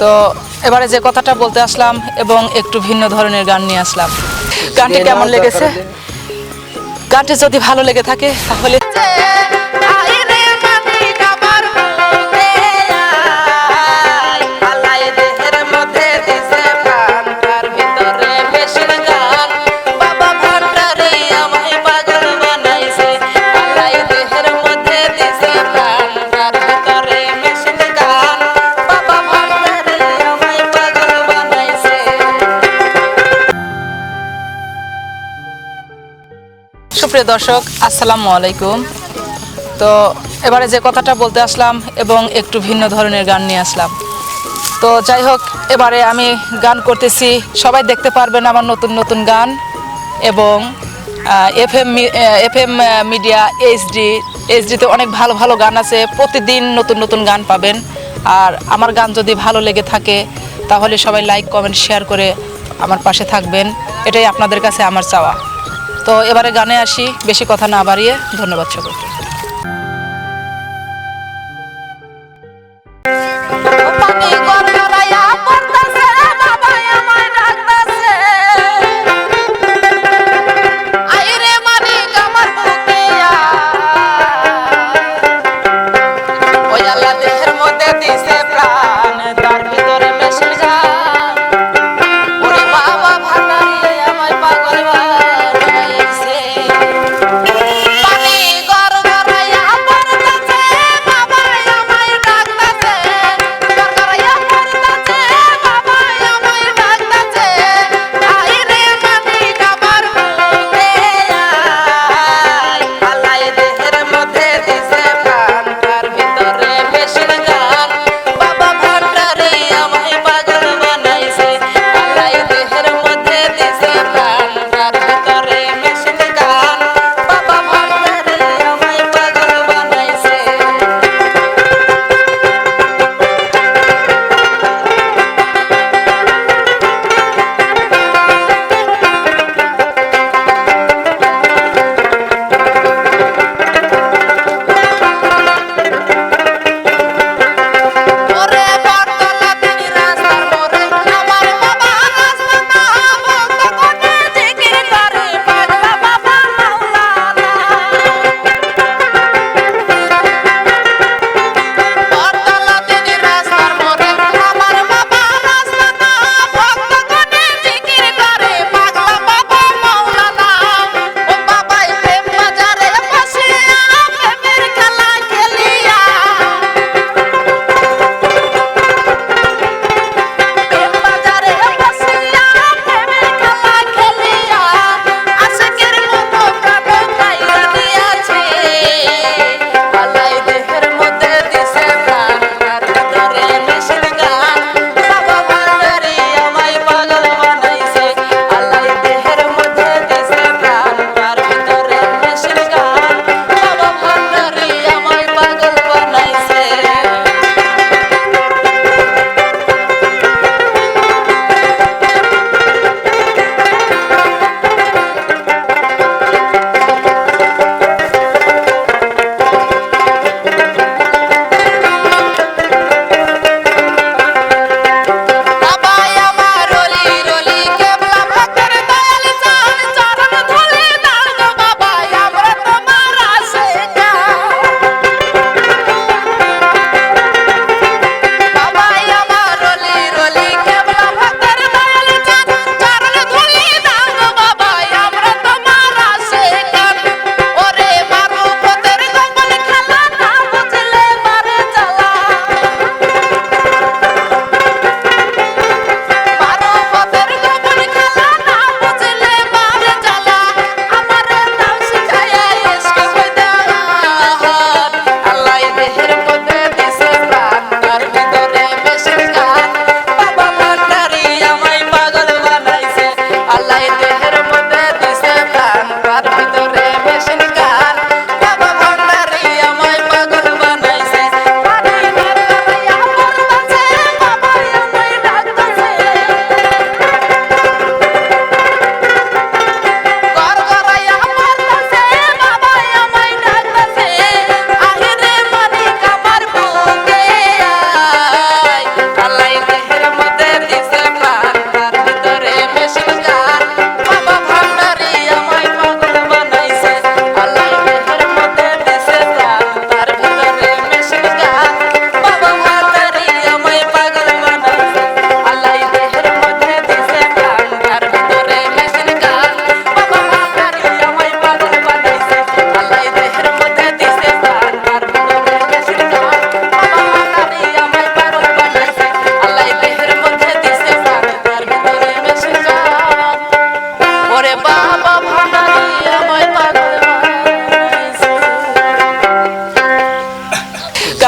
তো এবারে যে কথাটা বলতে আসলাম এবং একটু ভিন্ন ধরনের গান নিয়ে আসলাম। গানটি কেমন লেগেছে? গানটি যদি ভালো লেগে থাকে তাহলে সুপ্রিয় দর্শক, আসসালামু আলাইকুম। তো এবারে যে কথাটা বলতে আসলাম এবং একটু ভিন্ন ধরনের গান নিয়ে আসলাম। তো যাই হোক, এবারে আমি গান করতেছি, সবাই দেখতে পারবেন আমার নতুন নতুন গান এবং F M F M media HD এইচডিতে অনেক ভালো ভালো গান আছে, প্রতিদিন নতুন নতুন গান পাবেন। আর আমার গান যদি ভালো লেগে থাকে, তাহলে সবাই লাইক, কমেন্ট, শেয়ার করে আমার পাশে থাকবেন। এটাই আপনাদের কাছে আমার চাওয়া। তো এবারে গানে আসি বেশি কথা না বাড়িয়ে ধন্যবাদ সকলকে।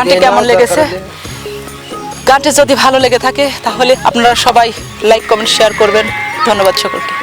গানটি কেমন লেগেছে? গানটি যদি ভালো লেগে থাকে তাহলে আপনারা সবাই লাইক কমেন্ট শেয়ার করবেন। ধন্যবাদ সকলকে।